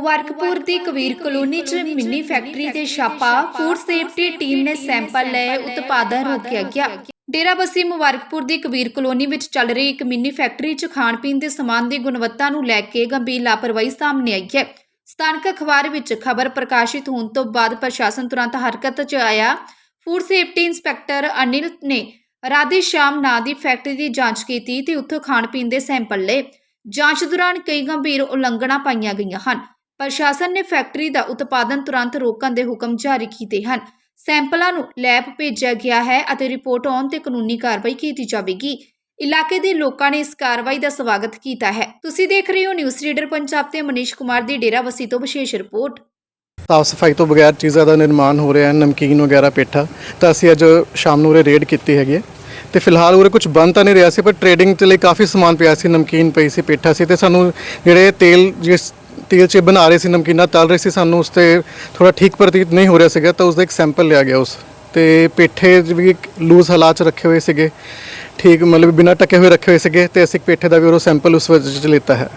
ਮੁਬਾਰਕਪੁਰ ਦੀ ਕਬੀਰ ਕਲੋਨੀ 'ਚ mini factory ਤੇ ਛਾਪਾ ਫੂਡ ਸੇਫਟੀ ਟੀਮ ਨੇ ਸੈਂਪਲ ਲਏ, ਉਤਪਾਦਨ ਰੋਕਿਆ ਗਿਆ। ਡੇਰਾਬੱਸੀ ਮੁਬਾਰਕਪੁਰ ਦੀ ਕਬੀਰ ਕਲੋਨੀ ਵਿੱਚ ਚੱਲ ਰਹੀ ਇੱਕ ਮਿੰਨੀ ਫੈਕਟਰੀ 'ਚ ਖਾਣ ਪੀਣ ਦੇ ਸਮਾਨ ਦੀ ਗੁਣਵੱਤਾ ਨੂੰ ਲੈ ਕੇ ਗੰਭੀਰ ਲਾਪਰਵਾਹੀ ਸਾਹਮਣੇ ਆਈ ਹੈ। ਸਥਾਨਕ ਅਖਬਾਰ ਵਿੱਚ ਖਬਰ ਪ੍ਰਕਾਸ਼ਿਤ ਹੋਣ ਤੋਂ ਬਾਅਦ ਪ੍ਰਸ਼ਾਸਨ ਤੁਰੰਤ ਹਰਕਤ 'ਚ ਆਇਆ। ਫੂਡ ਸੇਫਟੀ ਇੰਸਪੈਕਟਰ ਅਨਿਲ ਨੇ ਰਾਧੇ ਸ਼ਾਮ ਨਾਂ ਦੀ ਫੈਕਟਰੀ ਦੀ ਜਾਂਚ ਕੀਤੀ ਤੇ ਉੱਥੋਂ ਖਾਣ ਪੀਣ ਦੇ ਸੈਂਪਲ ਲਏ। ਜਾਂਚ ਦੌਰਾਨ ਕਈ ਗੰਭੀਰ ਉਲੰਘਣਾ ਪਾਈਆਂ ਗਈਆਂ ਹਨ। ਪ੍ਰਸ਼ਾਸਨ ਨੇ ਫੈਕਟਰੀ ਦਾ ਉਤਪਾਦਨ ਤੁਰੰਤ ਰੋਕਣ ਦੇ ਹੁਕਮ ਜਾਰੀ ਕੀਤੇ ਹਨ। ਸੈਂਪਲਾਂ ਨੂੰ ਲੈਬ ਭੇਜਿਆ ਗਿਆ ਹੈ ਅਤੇ ਰਿਪੋਰਟ ਆਉਣ ਤੇ ਕਾਨੂੰਨੀ ਕਾਰਵਾਈ ਕੀਤੀ ਜਾਵੇਗੀ। ਇਲਾਕੇ ਦੇ ਲੋਕਾਂ ਨੇ ਇਸ ਕਾਰਵਾਈ ਦਾ ਸਵਾਗਤ ਕੀਤਾ ਹੈ। ਤੁਸੀਂ ਦੇਖ ਰਹੇ ਹੋ ਨਿਊਜ਼ ਰੀਡਰ ਪੰਜਾਬ ਤੇ ਮਨੀਸ਼ ਕੁਮਾਰ ਦੀ ਡੇਰਾਬੱਸੀ ਤੋਂ ਵਿਸ਼ੇਸ਼ ਰਿਪੋਰਟ। ਸਾਫ਼ ਸਫ਼ਾਈ ਤੋਂ ਬਗੈਰ ਚੀਜ਼ਾਂ ਦਾ ਨਿਰਮਾਣ ਹੋ ਰਿਹਾ ਹੈ, ਨਮਕੀਨ ਵਗੈਰਾ, ਪੇਠਾ। ਤਾਂ ਅਸੀਂ ਅੱਜ ਸ਼ਾਮ ਨੂੰ ਉਰੇ ਰੇਡ ਕੀਤੀ ਹੈਗੀ ਹੈ। ਤੇ ਫਿਲਹਾਲ ਉਰੇ ਕੁਝ ਬੰਦ ਤਾਂ ਨਹੀਂ ਰਿਹਾ ਸੀ, ਪਰ ਟ੍ਰੇਡਿੰਗ ਦੇ ਲਈ ਕਾਫੀ ਸਮਾਨ ਪਿਆ ਸੀ, ਨਮਕੀਨ ਪਈ ਸੀ, ਪੇਠਾ ਸੀ। ਤੇ ਸਾਨੂੰ ਜਿਹੜੇ ਤੇਲ, ਜਿਸ ਤੇਲ 'ਚ ਬਣਾ ਰਹੇ ਸੀ ਨਮਕੀਨਾਂ ਤਲ ਰਹੇ ਸੀ ਸਾਨੂੰ ਉਸ ਤੇ ਥੋੜਾ ਠੀਕ ਪ੍ਰਤੀਤ ਨਹੀਂ ਹੋ ਰਿਹਾ ਸੀਗਾ ਤਾਂ ਉਸ ਦਾ ਇੱਕ ਸੈਂਪਲ ਲਿਆ ਗਿਆ ਉਸ ਤੇ ਪੇਠੇ ਵੀ ਲੂਜ਼ ਹਾਲਾਤ 'ਚ ਰੱਖੇ ਹੋਏ ਸੀਗੇ। ਠੀਕ ਮਤਲਬ ਬਿਨਾਂ ਟਕੇ ਹੋਏ ਰੱਖੇ ਹੋਏ ਸੀਗੇ ਤੇ ਅਸੀਂ ਪੇਠੇ ਦਾ ਵੀ ਉਹ ਸੈਂਪਲ ਉਸ ਵਿੱਚ 'ਚ ਲਿੱਤਾ ਹੈ।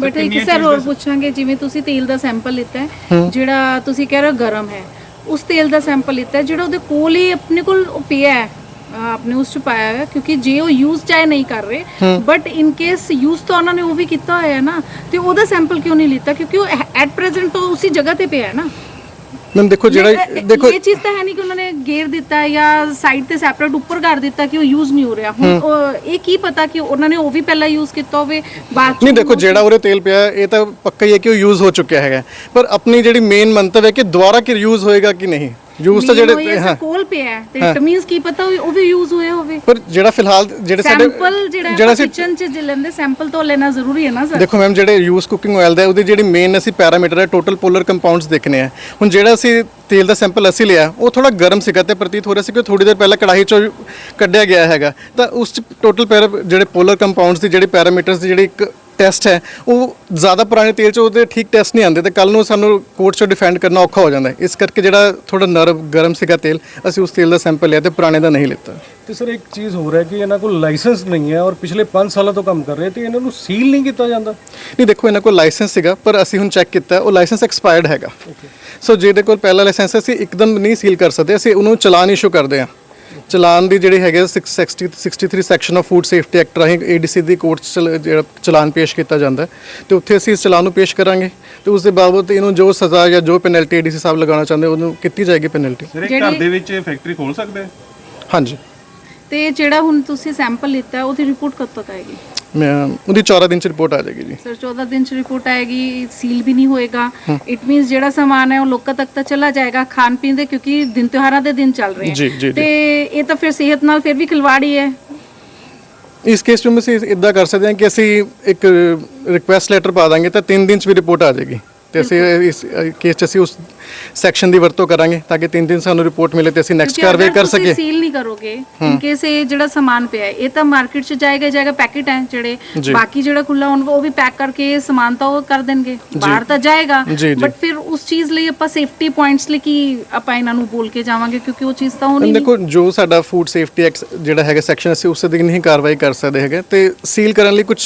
ਬਟ ਇੱਕ ਸਰ ਹੋਰ ਪੁੱਛਾਂਗੇ ਜਿਵੇਂ ਤੁਸੀਂ ਤੇਲ ਦਾ ਸੈਂਪਲ ਲਿੱਤਾ ਹੈ। ਜਿਹੜਾ ਤੁਸੀਂ ਕਹਿ ਰਹੇ ਹੋ ਗਰਮ ਹੈ ਉਸ ਤੇਲ ਦਾ ਸੈਂਪਲ ਲਿੱਤਾ ਹੈ ਜਿਹੜਾ ਉਹਦੇ ਕੋਲ ਹੀ ਆਪਣੇ ਕੋਲ ਪਿਆ ਹੈ। ਆਪਣੇ ਉਸ ਚ ਪਾਇਆ ਹੋਇਆ ਕਿਉਂਕਿ ਜੇ ਉਹ ਯੂਜ਼ ਚਾਹੇ ਨਹੀਂ ਕਰ ਰਹੇ ਬਟ ਇਨ ਕੇਸ ਯੂਜ਼ ਤਾਂ ਉਹਨਾਂ ਨੇ ਉਹ ਵੀ ਕੀਤਾ ਹੋਇਆ ਹੈ ਨਾ ਤੇ ਉਹਦਾ ਸੈਂਪਲ ਕਿਉਂ ਨਹੀਂ ਲਿੱਤਾ? ਕਿਉਂਕਿ ਉਹ ਐਟ ਪ੍ਰੈਜ਼ੈਂਟ ਤਾਂ ਉਸੇ ਜਗ੍ਹਾ ਤੇ ਪਿਆ ਹੈ ਨਾ। ਮੈਮ ਦੇਖੋ ਜਿਹੜਾ ਦੇਖੋ ਇਹ ਚੀਜ਼ ਤਾਂ ਹੈ ਨਹੀਂ ਕਿ ਉਹਨਾਂ ਨੇ ਗੇਰ ਦਿੱਤਾ ਜਾਂ ਸਾਈਡ ਤੇ ਸੈਪਰੇਟ ਉੱਪਰ ਕਰ ਦਿੱਤਾ ਕਿ ਉਹ ਯੂਜ਼ ਨਹੀਂ ਹੋ ਰਿਹਾ। ਹੁਣ ਇਹ ਕੀ ਪਤਾ ਕਿ ਉਹਨਾਂ ਨੇ ਉਹ ਵੀ ਪਹਿਲਾਂ ਯੂਜ਼ ਕੀਤਾ ਹੋਵੇ ਬਾਅਦ ਨਹੀਂ ਦੇਖੋ ਜਿਹੜਾ ਉਰੇ ਤੇਲ ਪਿਆ ਇਹ ਤਾਂ ਪੱਕਾ ਹੀ ਹੈ ਕਿ ਉਹ ਯੂਜ਼ ਹੋ ਚੁੱਕਿਆ ਹੈਗਾ। ਪਰ ਆਪਣੀ ਜਿਹੜੀ ਮੇਨ ਮੰਤਵ ਹੈ ਕਿ ਦੁਬਾਰਾ ਕਿ ਯੂਜ਼ ਹੋਏਗਾ ਕਿ ਨਹੀਂ? ਯੂਜ਼ ਤਾਂ ਜਿਹੜੇ ਹਾਂ ਕੋਲ ਪਿਆ ਹੈ, ਤੇ ਇਟ ਮੀਨਸ ਕੀ ਪਤਾ ਉਹ ਵੀ ਯੂਜ਼ ਹੋਇਆ ਹੋਵੇ। ਪਰ ਜਿਹੜਾ ਫਿਲਹਾਲ ਜਿਹੜੇ ਸਾਡੇ ਸੈਂਪਲ ਜਿਹੜਾ ਕਿਚਨ ਚ ਜੇ ਲੈਂਦੇ ਸੈਂਪਲ ਤੋਂ ਲੈਣਾ ਜ਼ਰੂਰੀ ਹੈ ਨਾ ਸਰ? ਦੇਖੋ ਮੈਮ ਜਿਹੜੇ ਯੂਜ਼ ਕੁਕਿੰਗ ਆਇਲ ਦਾ ਉਹਦੀ ਜਿਹੜੀ ਮੇਨ ਅਸੀਂ ਪੈਰਾਮੀਟਰ ਹੈ ਟੋਟਲ ਪੋਲਰ ਕੰਪਾਊਂਡਸ ਦੇਖਨੇ ਆ ਹੁਣ ਜਿਹੜਾ ਅਸੀਂ ਤੇਲ ਦਾ ਸੈਂਪਲ ਅਸੀਂ ਲਿਆ ਉਹ ਥੋੜਾ ਗਰਮ ਸੀਗਾ ਤੇ ਪ੍ਰਤੀਤ ਹੋ ਰਿਹਾ ਸੀ ਕਿ ਥੋੜੀ ਦੇਰ ਪਹਿਲਾਂ ਕੜਾਹੀ ਚੋਂ ਕੱਢਿਆ ਗਿਆ ਹੈਗਾ। ਤਾਂ ਉਸ ਚ ਟੋਟਲ ਜਿਹੜੇ ਪੋਲਰ ਕੰਪਾਊਂਡਸ ਦੀ ਜਿਹੜੀ ਪੈਰਾਮੀਟਰਸ ਦੀ ਜਿਹੜੀ ਇੱਕ ਟੈਸਟ ਹੈ। ਉਹ ਜ਼ਿਆਦਾ ਪੁਰਾਣੇ ਤੇਲ ਚ ਉਹਦੇ ਠੀਕ ਟੈਸਟ ਨਹੀਂ ਆਉਂਦੇ ਤੇ ਕੱਲ ਨੂੰ ਸਾਨੂੰ ਕੋਰਟ ਚੋਂ ਡਿਫੈਂਡ ਕਰਨਾ ਔਖਾ ਹੋ ਜਾਂਦਾ ਹੈ। ਇਸ ਕਰਕੇ ਜਿਹੜਾ ਥੋੜਾ ਨਰਮ ਗਰਮ ਸੀਗਾ ਤੇਲ ਅਸੀਂ ਉਸ ਤੇਲ ਦਾ ਸੈਂਪਲ ਲਿਆ ਤੇ ਪੁਰਾਣੇ ਦਾ ਨਹੀਂ ਲਿੱਤਾ। ਤੇ ਸਰ ਇੱਕ ਚੀਜ਼ ਹੋਰ ਹੈ ਕਿ ਇਹਨਾਂ ਕੋਲ ਲਾਇਸੈਂਸ ਨਹੀਂ ਹੈ ਔਰ ਪਿਛਲੇ 5 ਸਾਲਾਂ ਤੋਂ ਕੰਮ ਕਰ ਰਹੇ ਤੇ ਇਹਨਾਂ ਨੂੰ ਸੀਲ ਨਹੀਂ ਕੀਤਾ ਜਾਂਦਾ। ਨਹੀਂ ਦੇਖੋ ਇਹਨਾਂ ਕੋਲ ਲਾਇਸੈਂਸ ਸੀਗਾ ਪਰ ਅਸੀਂ ਹੁਣ ਚੈੱਕ ਕੀਤਾ ਉਹ ਲਾਇਸੈਂਸ ਐਕਸਪਾਇਰਡ ਹੈਗਾ। ਸੋ ਜਿਹਦੇ ਕੋਲ ਪਹਿਲਾ ਲਾਇਸੈਂਸ ਅਸੀਂ ਇੱਕਦਮ ਨਹੀਂ ਸੀਲ ਕਰ ਸਕਦੇ ਅਸੀਂ ਉਹਨੂੰ ਚਲਾਨ ਇਸ਼ੂ ਕਰਦੇ ਹਾਂ। ਚਲਾਨ ਦੀ ਜਿਹੜੀ ਹੈਗੇ 660 63 section of food safety act ਰਾਹੀਂ ਏਡੀਸੀ ਦੀ ਕੋਰਟ 'ਚ ਚਲਾਨ ਪੇਸ਼ ਕੀਤਾ ਜਾਂਦਾ ਤੇ ਉੱਥੇ ਅਸੀਂ ਇਸ ਚਲਾਨ ਨੂੰ ਪੇਸ਼ ਕਰਾਂਗੇ। ਤੇ ਉਸ ਦੇ ਬਾਬਤ ਇਹਨੂੰ ਜੋ ਸਜ਼ਾ ਜਾਂ ਜੋ ਪੈਨਲਟੀ ਏਡੀਸੀ ਸਾਹਿਬ ਲਗਾਉਣਾ ਚਾਹੁੰਦੇ ਉਹਨੂੰ ਕੀਤੀ ਜਾਏਗੀ ਪੈਨਲਟੀ ਸਰ ਇਹ ਘਰ ਦੇ ਵਿੱਚ ਫੈਕਟਰੀ ਖੋਲ ਸਕਦੇ ਆ ਹਾਂਜੀ। ਤੇ ਜਿਹੜਾ ਹੁਣ ਤੁਸੀਂ ਸੈਂਪਲ ਲਿੱਤਾ ਉਹਦੀ ਰਿਪੋਰਟ ਕਦ ਤੱਕ ਆਏਗੀ? ਮੈਂ ਉਹਦੀ 14 ਦਿਨ ਚ ਰਿਪੋਰਟ ਆ ਜਾਏਗੀ ਜੀ। ਸਰ 14 ਦਿਨ ਚ ਰਿਪੋਰਟ ਆਏਗੀ ਸੀਲ ਵੀ ਨਹੀਂ ਹੋਏਗਾ। ਇਟ ਮੀਨਸ ਜਿਹੜਾ ਸਾਮਾਨ ਹੈ ਉਹ ਲੋਕਾਂ ਤੱਕ ਤਾਂ ਚਲਾ ਜਾਏਗਾ ਖਾਣ ਪੀਣ ਦੇ ਕਿਉਂਕਿ ਦਿਨ ਤਿਉਹਾਰਾਂ ਦੇ ਦਿਨ ਚੱਲ ਰਹੇ ਜੀ, ਜੀ, ਜੀ। ਹੈ ਤੇ ਇਹ ਤਾਂ ਫਿਰ ਸਿਹਤ ਨਾਲ ਫਿਰ ਵੀ ਖਿਲਵਾੜੀ ਹੈ। ਇਸ ਕੇਸ ਵਿੱਚ ਅਸੀਂ ਇਦਾਂ ਕਰ ਸਕਦੇ ਹਾਂ ਕਿ ਅਸੀਂ ਇੱਕ ਰਿਕੁਐਸਟ ਲੈਟਰ ਪਾ ਦਾਂਗੇ ਤਾਂ 3 ਦਿਨ ਚ ਵੀ ਰਿਪੋਰਟ ਆ ਜਾਏਗੀ। ਤੇ ਅਸੀਂ ਇਸ ਕੇਸ ਚ ਅਸੀਂ ਉਸ ਸੈਕਸ਼ਨ ਦੀ ਵਰਤੋਂ ਕਰਾਂਗੇ ਤਾਂ ਕਿ 3 ਦਿਨ ਸਾਨੂੰ ਰਿਪੋਰਟ ਮਿਲੇ ਤੇ ਅਸੀਂ ਨੈਕਸਟ ਕਾਰਵਾਈ ਕਰ ਤੁਸੀਂ ਸਕੀਏ। ਸੀਲ ਨਹੀਂ ਕਰੋਗੇ ਇਨ ਕੇਸ ਇਹ ਜਿਹੜਾ ਸਾਮਾਨ ਪਿਆ ਹੈ, ਇਹ ਤਾਂ ਮਾਰਕੀਟ 'ਚ ਜਾਏਗਾ ਜਾਏਗਾ ਪੈਕੇਟ ਹੈ ਜਿਹੜੇ। ਬਾਕੀ ਜਿਹੜਾ ਖੁੱਲਾ ਹੁਣ ਉਹ ਵੀ ਪੈਕ ਕਰਕੇ ਸਮਾਨ ਤਾਂ ਉਹ ਕਰ ਦੇਣਗੇ। ਬਾਹਰ ਤਾਂ ਜਾਏਗਾ। ਬਟ ਫਿਰ ਉਸ ਚੀਜ਼ ਲਈ ਆਪਾਂ ਸੇਫਟੀ ਪੁਆਇੰਟਸ ਲਈ ਕੀ ਆਪਾਂ ਇਹਨਾਂ ਨੂੰ ਬੋਲ ਕੇ ਜਾਵਾਂਗੇ? ਕਿਉਂਕਿ ਉਹ ਚੀਜ਼ ਤਾਂ ਹੋਣੀ ਨਹੀਂ ਦੇਖੋ ਜੋ ਸਾਡਾ ਫੂਡ ਸੇਫਟੀ ਐਕਟ ਜਿਹੜਾ ਹੈਗਾ ਸੈਕਸ਼ਨ ਅਸੀਂ ਉਸ ਦੇ ਨਹੀਂ ਕਾਰਵਾਈ ਕਰ ਸਕਦੇ ਹੈਗੇ। ਤੇ ਸੀਲ ਕਰਨ ਲਈ ਕੁਝ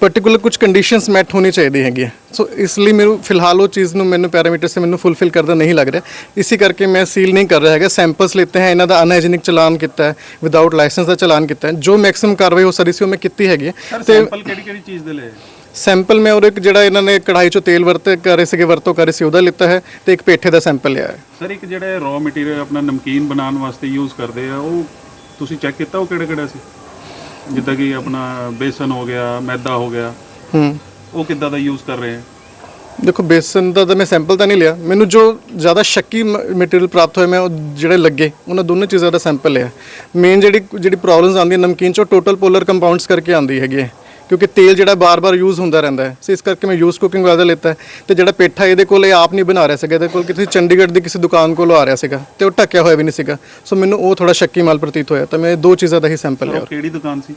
ਪਾਰਟਿਕੂਲਰ ਕੁਝ ਕੰਡੀਸ਼ਨਸ ਮੈਟ ਹੋਣੀ ਚਾਹੀਦੀ ਹੈਗੀ। ਸੋ ਇਸ ਲਈ ਮੈਨੂੰ ਫਿਲਹਾਲ ਉਹ ਚੀਜ਼ ਨੂੰ ਮੈਨੂੰ ਪੈਰਾਮੀਟਰ ਸੇ ਮੈਨੂੰ ਫੁੱਲਫਿਲ ਕਰਦਾ ਨਹੀਂ ਲੱਗ ਰਿਹਾ। ਇਸੇ ਕਰਕੇ ਮੈਂ ਸੀਲ ਨਹੀਂ ਕਰ ਰਿਹਾ ਹੈਗਾ। ਸੈਂਪਲਸ ਲਿੱਤੇ ਹੈ ਇਹਨਾਂ ਦਾ ਅਨਹਾਈਜੀਨਿਕ ਚਲਾਨ ਕੀਤਾ ਹੈ ਵਿਦਆਊਟ ਲਾਇਸੈਂਸ ਦਾ ਚਲਾਨ ਕੀਤਾ ਹੈ। ਜੋ ਮੈਕਸਿਮਮ ਕਾਰਵਾਈ ਹੋ ਸਕਦੀ ਸੀ ਉਹ ਮੈਂ ਕੀਤੀ ਹੈਗੀ ਤੇ ਸੈਂਪਲ ਕਿਹੜੀ ਕਿਹੜੀ ਚੀਜ਼ ਦੇ ਲਏ? ਸੈਂਪਲ ਮੈਂ ਉਹਦੇ ਇੱਕ ਜਿਹੜਾ ਇਹਨਾਂ ਨੇ ਕੜਾਈ ਚੋਂ ਤੇਲ ਵਰਤ ਕਰ ਸੀਗੇ ਵਰਤੋਂ ਕਰ ਰਹੇ ਸੀ ਉਹਦਾ ਲਿੱਤਾ ਹੈ ਤੇ ਇੱਕ ਪੇਠੇ ਦਾ ਸੈਂਪਲ ਲਿਆ ਹੈ। ਸਰ ਇੱਕ ਜਿਹੜੇ ਰॉ ਮਟੀਰੀਅਲ ਆਪਣਾ ਨਮਕੀਨ ਬਣਾਉਣ ਵਾਸਤੇ ਯੂਜ਼ ਕਰਦੇ ਆ ਉਹ ਤੁਸੀਂ ਚੈੱਕ ਕੀਤਾ ਉਹ ਕਿਹੜਾ ਕਿਹੜਾ ਸੀ? ਜਿੱਦਾਂ ਕਿ ਆਪਣਾ ਬੇਸਨ ਹੋ ਗਿਆ ਮੈਦਾ ਹੋ ਗਿਆ। ਹੂੰ। ਉਹ ਕਿੱਦਾਂ ਦਾ ਯੂਜ਼ ਕਰ ਰਹੇ ਆ? ਦੇਖੋ ਬੇਸਨ ਦਾ ਤਾਂ ਮੈਂ ਸੈਂਪਲ ਤਾਂ ਨਹੀਂ ਲਿਆ। ਮੈਨੂੰ ਜੋ ਜ਼ਿਆਦਾ ਸ਼ੱਕੀ ਮਟੀਰੀਅਲ ਪ੍ਰਾਪਤ ਹੋਏ ਮੈਂ ਉਹ ਜਿਹੜੇ ਲੱਗੇ ਉਹਨਾਂ ਦੋਨੋਂ ਚੀਜ਼ਾਂ ਦਾ ਸੈਂਪਲ ਲਿਆ। ਮੇਨ ਜਿਹੜੀ ਜਿਹੜੀ ਪ੍ਰੋਬਲਮਸ ਆਉਂਦੀਆਂ ਨਮਕੀਨ ਚੋਂ ਟੋਟਲ ਪੋਲਰ ਕੰਪਾਊਂਡਸ ਕਰਕੇ ਆਉਂਦੀ ਹੈਗੀ ਹੈ। ਕਿਉਂਕਿ ਤੇਲ ਜਿਹੜਾ ਬਾਰ-ਬਾਰ ਯੂਜ਼ ਹੁੰਦਾ ਰਹਿੰਦਾ ਹੈ। ਸੋ ਇਸ ਕਰਕੇ ਮੈਂ ਯੂਜ਼ ਕੁਕਿੰਗ ਵਾਲਾ ਲਿੱਤਾ ਤੇ ਜਿਹੜਾ ਪੇਠਾ ਇਹਦੇ ਕੋਲ ਇਹ ਆਪ ਨਹੀਂ ਬਣਾ ਰਿਹਾ ਸੀਗਾ ਇਹਦੇ ਕੋਲ ਕਿਸੇ ਚੰਡੀਗੜ੍ਹ ਦੀ ਕਿਸੇ ਦੁਕਾਨ ਕੋਲੋਂ ਆ ਰਿਹਾ ਸੀਗਾ ਤੇ ਉਹ ਢੱਕਿਆ ਹੋਇਆ ਵੀ ਨਹੀਂ ਸੀਗਾ। ਸੋ ਮੈਨੂੰ ਉਹ ਥੋੜਾ ਸ਼ੱਕੀ ਮਾਲ ਪ੍ਰਤੀਤ ਹੋਇਆ ਤਾਂ ਮੈਂ ਇਹ ਦੋ ਚੀਜ਼ਾਂ ਦਾ ਹੀ ਸੈਂਪਲ ਲਿਆ। ਉਹ ਕਿਹੜੀ ਦੁਕਾਨ ਸੀ?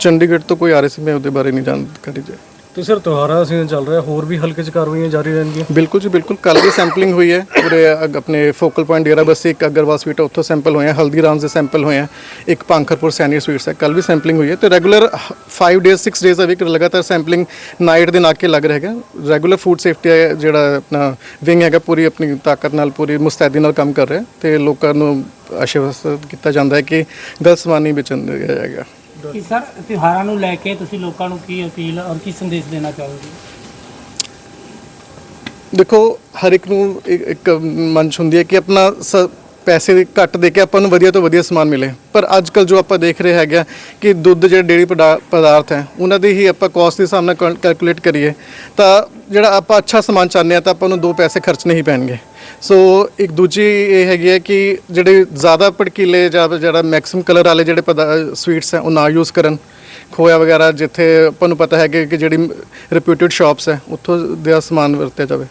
ਚੰਡੀਗੜ੍ਹ ਤੋਂ ਕੋਈ ਆ ਰਿਹਾ ਸੀ ਮੈਂ ਉਹਦੇ ਬਾਰੇ ਨਹੀਂ ਜਾਣਕਾਰੀ ਜੀ ਤੇ ਸਰ ਤਿਉਹਾਰਾਂ ਸੀਜ਼ਨ ਚੱਲ ਰਿਹਾ ਹੋਰ ਵੀ ਹਲਕੇ ਚ ਕਾਰਵਾਈਆਂ ਜਾਰੀ ਰਹਿਣਗੀਆਂ? ਬਿਲਕੁਲ ਜੀ ਬਿਲਕੁਲ। ਕੱਲ ਵੀ ਸੈਂਪਲਿੰਗ ਹੋਈ ਹੈ। ਪੂਰੇ ਅਗ- ਆਪਣੇ ਫੋਕਲ ਪੁਆਇੰਟ ਡੇਰਾ ਬੱਸੀ ਇੱਕ ਅਗਰਵਾਲ ਸਵੀਟ ਹੈ, ਉੱਥੋਂ ਸੈਂਪਲ ਹੋਏ ਆ ਹਲਦੀਰਾਮਸ ਦੇ ਸੈਂਪਲ ਹੋਏ ਆ ਇੱਕ ਪਾਂਖਰਪੁਰ ਸੈਨੀ ਸਵੀਟਸ ਹੈ ਕੱਲ ਵੀ ਸੈਂਪਲਿੰਗ ਹੋਈ ਹੈ ਤੇ regular 5 days 6 days a week ਲਗਾਤਾਰ ਸੈਂਪਲਿੰਗ ਨਾਈਟ ਦੇ ਨਾਕੇ ਲੱਗ ਰਿਹਾ ਹੈਗਾ। ਰੈਗੂਲਰ ਫੂਡ ਸੇਫਟੀ ਹੈ ਜਿਹੜਾ ਆਪਣਾ ਵਿੰਗ ਹੈਗਾ ਪੂਰੀ ਆਪਣੀ ਤਾਕਤ ਨਾਲ ਪੂਰੀ ਮੁਸਤੈਦੀ ਨਾਲ ਕੰਮ ਕਰ ਰਿਹਾ ਤੇ ਲੋਕਾਂ ਨੂੰ ਆਸ਼ਵਾਸਤ ਕੀਤਾ ਜਾਂਦਾ ਹੈ ਕਿ ਗਲਤ ਸਮਾਨ ਨਹੀਂ ਵੇਚਣ ਦਿਆ ਜਾਏਗਾ ਕਿ ਸਰ ਤਿਉਹਾਰਾਂ ਨੂੰ ਲੈ ਕੇ ਤੁਸੀਂ ਲੋਕਾਂ ਨੂੰ ਕੀ ਅਪੀਲ ਔਰ ਕੀ ਸੰਦੇਸ਼ ਦੇਣਾ ਚਾਹੋਗੇ? ਦੇਖੋ ਹਰ ਇੱਕ ਨੂੰ ਇੱਕ ਇੱਕ ਮੰਚ ਹੁੰਦੀ ਹੈ ਕਿ ਆਪਣਾ ਸ- ਪੈਸੇ ਦੇ ਘੱਟ ਦੇ ਕੇ ਆਪਾਂ ਨੂੰ ਵਧੀਆ ਤੋਂ ਵਧੀਆ ਸਮਾਨ ਮਿਲੇ। ਪਰ ਅੱਜ ਕੱਲ ਜੋ ਆਪਾਂ ਦੇਖ ਰਹੇ ਹੈਗੇ ਆ ਕਿ ਦੁੱਧ ਜਿਹੜੇ ਡੇਰੀ ਪਦਾ- ਪਦਾਰਥ ਹੈ, ਉਹਨਾਂ ਦੀ ਹੀ ਆਪਾਂ ਕੋਸਟ ਦੇ ਹਿਸਾਬ ਨਾਲ ਕੈਲਕੂਲੇਟ ਕਰੀਏ, ਤਾਂ ਜਿਹੜਾ ਆਪਾਂ ਅੱਛਾ ਸਮਾਨ ਚਾਹੁੰਦੇ ਆ ਤਾਂ ਆਪਾਂ ਨੂੰ ਦੋ ਪੈਸੇ ਖਰਚਣੇ ਹੀ ਪੈਣਗੇ। ਸੋ ਇੱਕ ਦੂਜੀ ਇਹ ਹੈਗੀ ਹੈ ਕਿ ਜਿਹੜੇ ਜ਼ਿਆਦਾ ਭੜਕੀਲੇ ਜਾਂ ਜਿਹੜਾ ਮੈਕਸਿਮਮ ਕਲਰ ਵਾਲੇ ਜਿਹੜੇ ਸਵੀਟਸ ਹੈ, ਉਹ ਨਾ ਯੂਜ਼ ਕਰਨ। ਖੋਇਆ ਵਗੈਰਾ ਜਿੱਥੇ ਆਪਾਂ ਨੂੰ ਪਤਾ ਹੈ ਕਿ ਕਿ ਜਿਹੜੀ ਰਿਪਿਊਟਡ ਸ਼ਾਪਸ ਹੈ, ਉੱਥੋਂ ਦਾ ਸਮਾਨ ਵਰਤਿਆ ਜਾਵੇ।